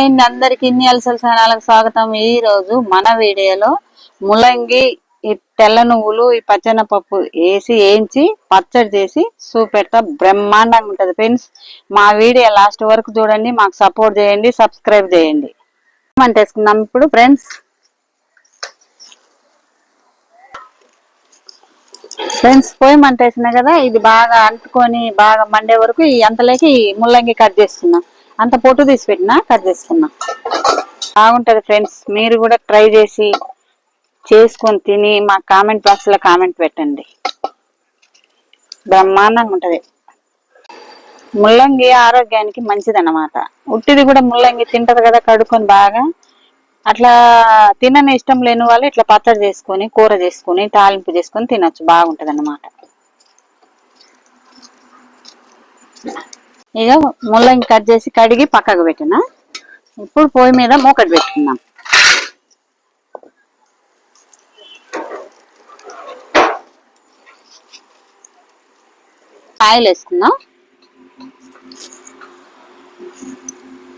Hi అండి అందరికి ఇన్ని అలసల ఛానల్కి స్వాగతం. ఈ రోజు మన వీడియోలో ముల్లంగి ఈ తెల్ల నువ్వులు ఈ పచ్చనపప్పు వేసి వేయించి పచ్చడి చేసి చూపెడతా. బ్రహ్మాండంగా ఉంటది ఫ్రెండ్స్. మా వీడియో లాస్ట్ వరకు చూడండి. మాకు సపోర్ట్ చేయండి సబ్స్క్రైబ్ చేయండి. మంట వేసుకుందాం ఇప్పుడు ఫ్రెండ్స్? ఫ్రెండ్స్ పోయి మంట వేసినా కదా ఇది బాగా అంటుకొని బాగా మండే వరకు ఈ అంతలోకి ఈ ముల్లంగి కట్ చేస్తున్నాం. అంత పొట్టు తీసి పెట్టినా కట్ చేసుకున్నాం. బాగుంటది ఫ్రెండ్స్. మీరు కూడా ట్రై చేసి చేసుకొని తిని మా కామెంట్ బాక్స్లో కామెంట్ పెట్టండి. బ్రహ్మాండంగా ఉంటది. ముల్లంగి ఆరోగ్యానికి మంచిదన్నమాట. ఉట్టిది కూడా ముల్లంగి తింటది కదా కడుక్కొని బాగా. అట్లా తినని ఇష్టం లేని వాళ్ళు ఇట్లా పచ్చడి చేసుకొని కూర చేసుకొని తాలింపు చేసుకొని తినొచ్చు. బాగుంటది అన్నమాట ఇక ముల్లంగి కట్ చేసి కడిగి పక్కకు పెట్టిన. ఇప్పుడు పొయ్యి మీద మూకటి పెట్టుకుందాం. ఆయిల్ వేసుకుందాం.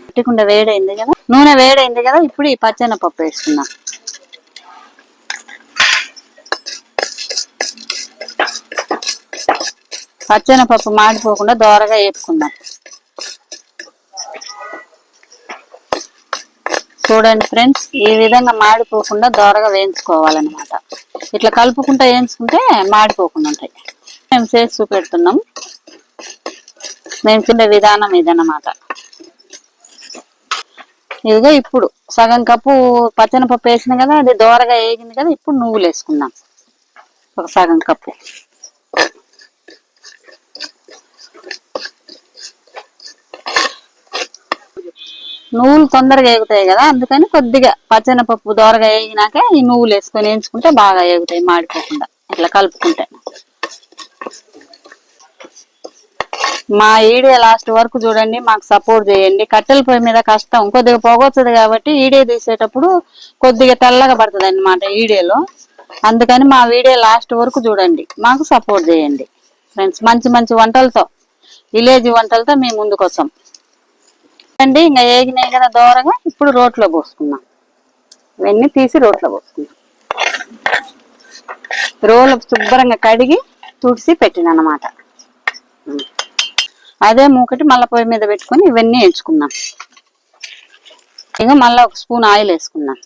పెట్టుకుండా వేడైంది కదా. నూనె వేడైంది కదా ఇప్పుడు ఈ పచ్చనపప్పు వేసుకుందాం. పచ్చెనపప్పు మాడిపోకుండా దోరగా వేపుకుందాం. చూడండి ఫ్రెండ్స్ ఈ విధంగా మాడిపోకుండా దోరగా వేయించుకోవాలన్నమాట. ఇట్లా కలుపుకుంటా వేయించుకుంటే మాడిపోకుండా ఉంటాయి. మేము చేసి చూపెడుతున్నాం. మేము తినే విధానం ఇదన్నమాట. ఇదిగో ఇప్పుడు సగం కప్పు పచ్చనపప్పు వేసిన కదా అది దోరగా వేగింది కదా ఇప్పుడు నువ్వులు వేసుకుందాం. ఒక సగం కప్పు. నువ్వులు తొందరగా ఎగుతాయి కదా అందుకని కొద్దిగా పచ్చనపప్పు దోరగా వేగినాక ఈ నువ్వులు వేసుకొని వేయించుకుంటే బాగా ఎగుతాయి మాడిపోకుండా ఇట్లా కలుపుకుంటే. మా ఈడియో లాస్ట్ వరకు చూడండి మాకు సపోర్ట్ చేయండి. కట్టెల పొయ్యి మీద కష్టం కొద్దిగా పొగొచ్చదు కాబట్టి ఈడియో తీసేటప్పుడు కొద్దిగా తెల్లగా పడుతుంది అనమాట ఈడియోలో. అందుకని మా వీడియో లాస్ట్ వరకు చూడండి మాకు సపోర్ట్ చేయండి. ఫ్రెండ్స్ మంచి మంచి వంటలతో విలేజ్ వంటలతో మేము ముందుకు వస్తాం. అండి ఇంకా ఏగినాయి కదా దూరంగా ఇప్పుడు రోట్లో పోసుకున్నాం ఇవన్నీ తీసి రోట్లో పోసుకున్నాం రోలు శుభ్రంగా కడిగి తుడిసి పెట్టిన అనమాట అదే మూకటి మళ్ళీ పొయ్యి మీద పెట్టుకొని ఇవన్నీ వేయించుకున్నాం ఇంకా మళ్ళీ ఒక స్పూన్ ఆయిల్ వేసుకున్నాం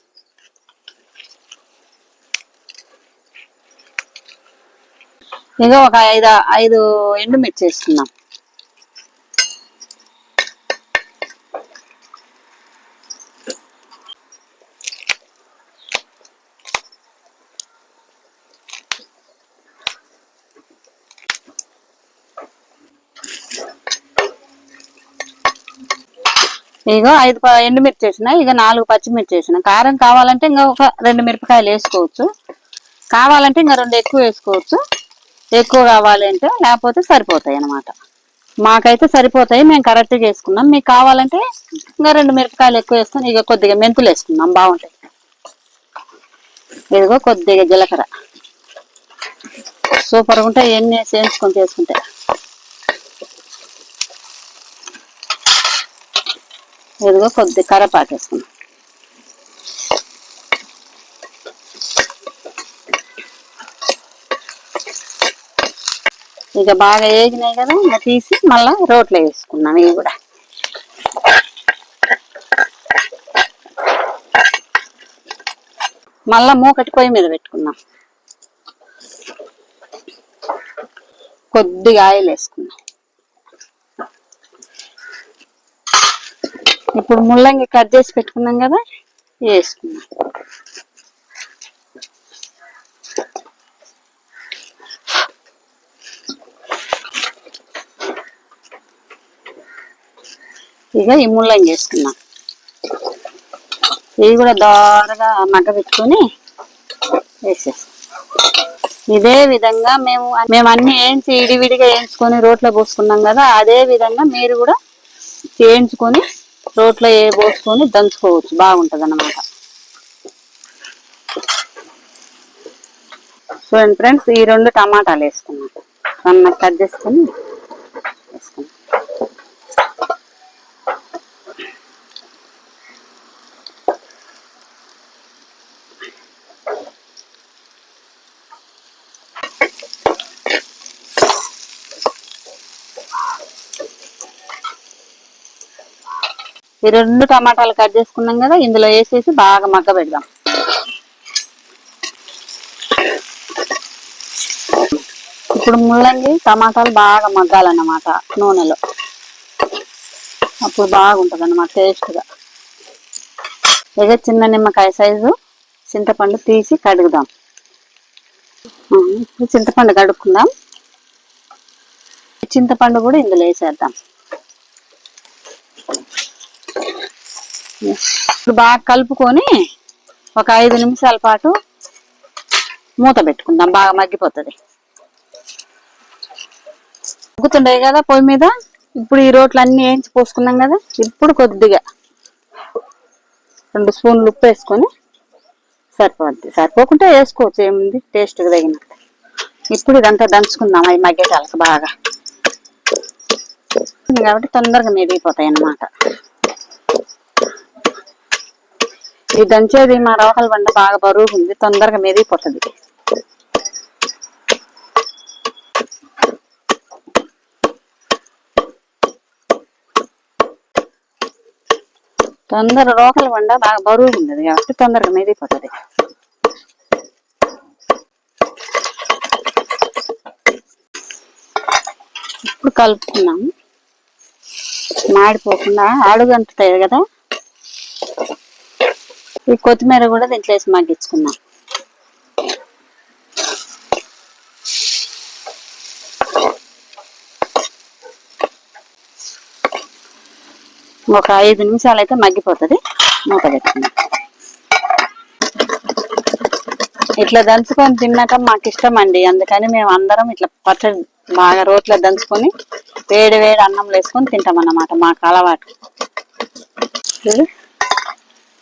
ఇంకా ఒక ఐదు ఐదు ఎండుమిర్చి వేసుకున్నాం ఇగో ఐదు ఎండుమిర్చి వేసిన ఇక నాలుగు పచ్చిమిర్చి వేసిన కారం కావాలంటే ఇంకా ఒక రెండు మిరపకాయలు వేసుకోవచ్చు. కావాలంటే ఇంకా రెండు ఎక్కువ వేసుకోవచ్చు. ఎక్కువ కావాలి అంటే లేకపోతే సరిపోతాయి అన్నమాట. మాకైతే సరిపోతాయి మేము కరెక్ట్గా వేసుకున్నాం మీకు కావాలంటే ఇంకా రెండు మిరపకాయలు ఎక్కువ వేస్తాం ఇక కొద్దిగా మెంతులు వేసుకున్నాం బాగుంటాయి. ఇదిగో కొద్దిగా జీలకర్ర. సూపర్గా ఉంటాయి. ఎన్ని వేసి చేసుకుంటాయి ఇదిగో కొద్ది కరపాటు వేసుకున్నాం ఇక బాగా వేగినాయి కదా ఇంకా తీసి మళ్ళా రోట్లో వేసుకున్నాం ఇవి కూడా. మళ్ళా మూకటి పొయ్యి మీద పెట్టుకున్నాం కొద్దిగా ఆయిల్ వేసుకున్నాం ఇప్పుడు ముల్లంగి కట్ చేసి పెట్టుకున్నాం కదా? వేసుకున్నాం. ఇక ఈ ముల్లంగి వేసుకున్నాం. ఇవి కూడా దోరగా మగ్గ పెట్టుకొని వేసేస్తాం. ఇదే విధంగా మేము మేము అన్ని వేయించి ఇడివిడిగా వేయించుకొని రోట్లో పోసుకున్నాం కదా అదే విధంగా మీరు కూడా చేయించుకొని రోట్లో ఏ పోసుకొని దంచుకోవచ్చు. బాగుంటది అన్నమాట చూడండి ఫ్రెండ్స్ ఈ రెండు టమాటాలు వేసుకున్నాం సన్న కట్ చేసుకొని ఈ రెండు టమాటాలు కట్ చేసుకున్నాం కదా ఇందులో వేసేసి బాగా మగ్గ పెడదాం. ఇప్పుడు ముల్లంగి టమాటాలు బాగా మగ్గాలన్నమాట నూనెలో. అప్పుడు బాగుంటుంది అన్నమాట టేస్ట్గా. ఇక చిన్న నిమ్మకాయ సైజు చింతపండు తీసి కడుగుదాం. ఇప్పుడు చింతపండు కడుక్కుందాం. చింతపండు కూడా ఇందులో వేసేద్దాం. ఇప్పుడు బాగా కలుపుకొని ఒక ఐదు నిమిషాల పాటు మూత పెట్టుకుందాం. బాగా మగ్గిపోతుంది. మగ్గుతుండే కదా పొయ్యి మీద? ఇప్పుడు ఈ రోట్లు అన్ని వేయించి పోసుకున్నాం కదా? ఇప్పుడు కొద్దిగా రెండు స్పూన్లు ఉప్పు వేసుకొని సరిపోద్ది. సరిపోకుంటే వేసుకోవచ్చు ఏముంది? టేస్ట్కి తగినట్టు. ఇప్పుడు ఇదంతా దంచుకుందాం అవి మగ్గేటాలకు బాగా. కాబట్టి తొందరగా మెదిగిపోతాయి అన్నమాట. ఈ దంచేది మా రవకల బండ బాగా బరువు ఉంది. తొందరగా మెదిగిపోతుంది తొందర రోకల బండ బాగా బరువు ఉంది కాబట్టి తొందరగా మెదిగిపోతుంది ఇప్పుడు కలుపుతున్నాం మాడిపోకుండా అడుగు అంటుతాయి కదా? ఈ కొత్తిమీర కూడా దీంట్లో వేసి మగ్గించుకున్నాం ఒక ఐదు నిమిషాలు అయితే మగ్గిపోతుంది. మూత పెట్టుకుందాం. ఇట్లా దంచుకొని తిన్నాక మాకు ఇష్టం అండి అందుకని మేము అందరం ఇట్లా పచ్చడి బాగా రోట్లో దంచుకొని వేడి వేడి అన్నంలో వేసుకొని తింటాం అన్నమాట మాకు అలవాటు. చూడు.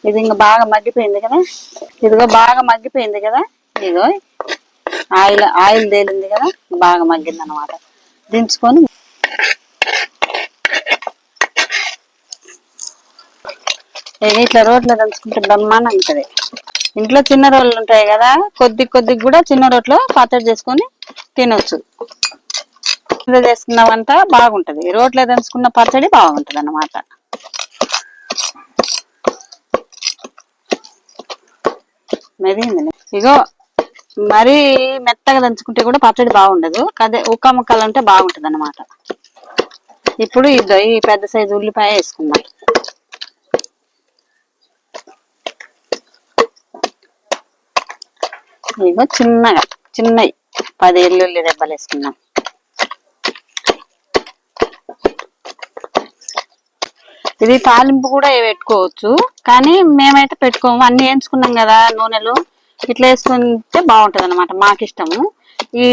ఇది ఇంకా బాగా మగ్గిపోయింది కదా? ఇదిగో బాగా మగ్గిపోయింది కదా? ఇదిగో ఆయిల్ ఆయిల్ తేలింది కదా? బాగా మగ్గింది అనమాట దించుకొని ఇది ఇట్లా రోట్లో దంచుకుంటే బ్రహ్మాండం ఉంటుంది. ఇంట్లో చిన్న రోళ్ళు ఉంటాయి కదా? కొద్ది కొద్ది కూడా చిన్న రోట్లో పచ్చడి చేసుకొని తినొచ్చు. ఇంట్లో చేసుకున్న వంట బాగుంటది. రోట్లో దంచుకున్న పచ్చడి బాగుంటది అన్నమాట మెదిగింది ఇగో మరీ మెత్తగా దంచుకుంటే కూడా పచ్చడి బాగుండదు. కదే ఉక్క ముక్కలు ఉంటే బాగుంటుంది అనమాట ఇప్పుడు ఇద్దో ఈ పెద్ద సైజు ఉల్లిపాయ వేసుకుందాం. ఇగో చిన్నగా చిన్నవి పది ఎల్లుల్లి దెబ్బలు వేసుకుందాం ఇది తాలింపు కూడా పెట్టుకోవచ్చు. కానీ మేమైతే పెట్టుకోము. అన్ని వేయించుకున్నాం కదా నూనెలు. ఇట్లా వేసుకుంటే బాగుంటది అనమాట మాకు ఇష్టము ఈ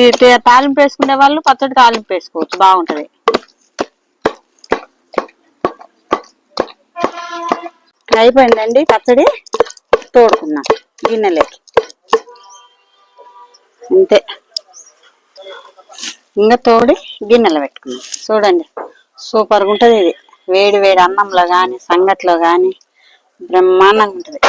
తాలింపు వేసుకునే వాళ్ళు పచ్చడి తాలింపు వేసుకోవచ్చు. బాగుంటది. అయిపోయిందండి పచ్చడి. తోడుకున్నాం గిన్నెలోకి. అంతే. ఇంకా తోడి గిన్నెలో పెట్టుకున్నాం చూడండి. సూపర్గా ఉంటుంది ఇది. వేడి వేడి అన్నంలో కానీ సంగట్లో కానీ బ్రహ్మాండంగా ఉంటుంది.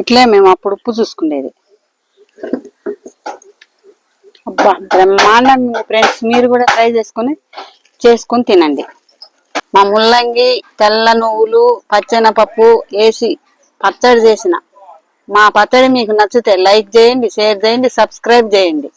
ఇట్లే మేము అప్పుడు ఉప్పు చూసుకునేది అబ్బా బ్రహ్మాండంగా ఫ్రెండ్స్. మీరు కూడా ట్రై చేసుకొని చేసుకొని తినండి. మా ముల్లంగి తెల్ల నువ్వులు పచ్చెనపప్పు వేసి పచ్చడి చేసిన. మా పచ్చడి మీకు నచ్చితే లైక్ చేయండి షేర్ చేయండి సబ్స్క్రైబ్ చేయండి.